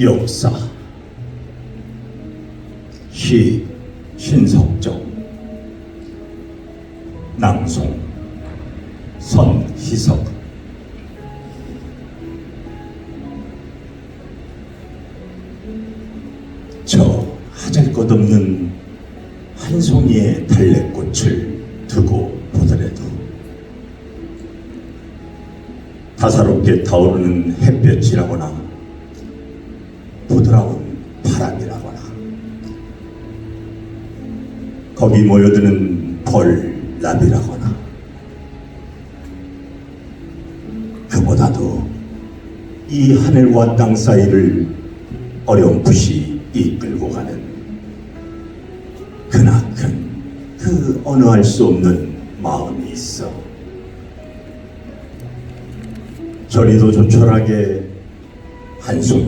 역사. 시 신석정. 낭송. 선희석. 저 하잘것없는 한 송이의 달래꽃을 두고 보더라도 다사롭게 타오르는 햇볕이라거나 부드러운 바람이라거나. 거기 모여드는 벌나비라거나. 그보다도 이 하늘과 땅 사이를 어렴풋이 이끌고 가는 그나큰 그 어느 할 수 없는 마음이 있어. 저리도 조촐하게 한 송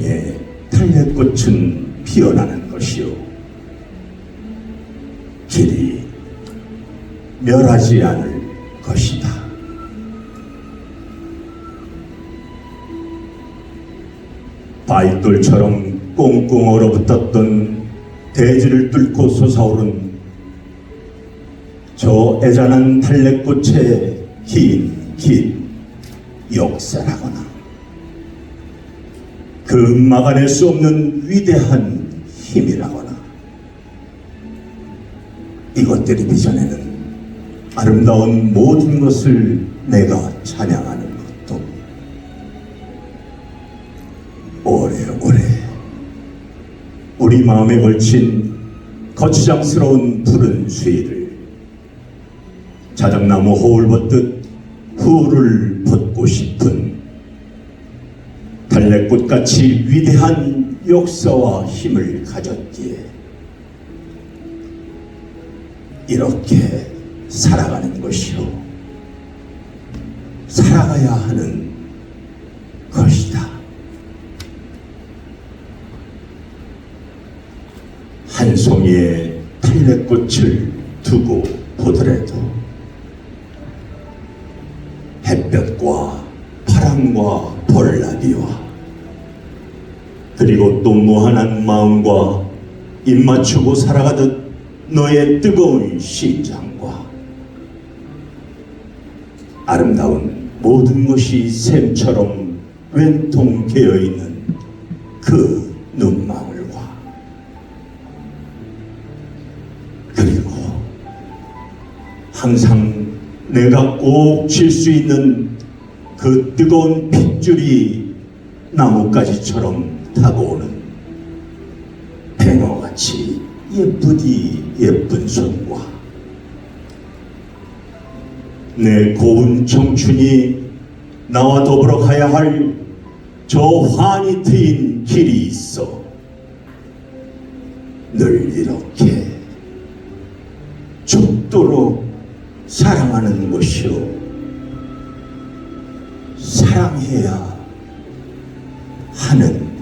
이의 달래꽃은 피어나는 것이요 길이 멸하지 않을 것이다. 바위돌처럼 꽁꽁 얼어붙었던 대지를 뚫고 솟아오른 저 애잔한 달래꽃의 긴, 긴 역사라거나 그 막아낼 수 없는 위대한 힘이라거나 이것들이 비전에는 아름다운 모든 것을 내가 찬양하는 것도 오래오래 우리 마음에 걸친 거추장스러운 푸른 수위를 자작나무 호울 벗듯 후를 벗고 싶은 달래꽃 같이 위대한 역사와 힘을 가졌기에 이렇게 살아가는 것이요 살아가야 하는 것이다. 한 송이의 달래꽃을 두고 보더라도 햇볕과 바람과 벌나비와 그리고 또 무한한 마음과 입맞추고 살아가듯 너의 뜨거운 심장과 아름다운 모든 것이 샘처럼 왼통 개어 있는 그 눈망울과 그리고 항상 내가 꼭 질 수 있는 그 뜨거운 핏줄이 나뭇가지처럼 타고 오는 뱅어같이 예쁘디 예쁜 손과 내 고운 청춘이 나와 더불어 가야 할 저 환히 트인 길이 있어 늘 이렇게 죽도록 사랑하는 것이요 사랑해야 하는.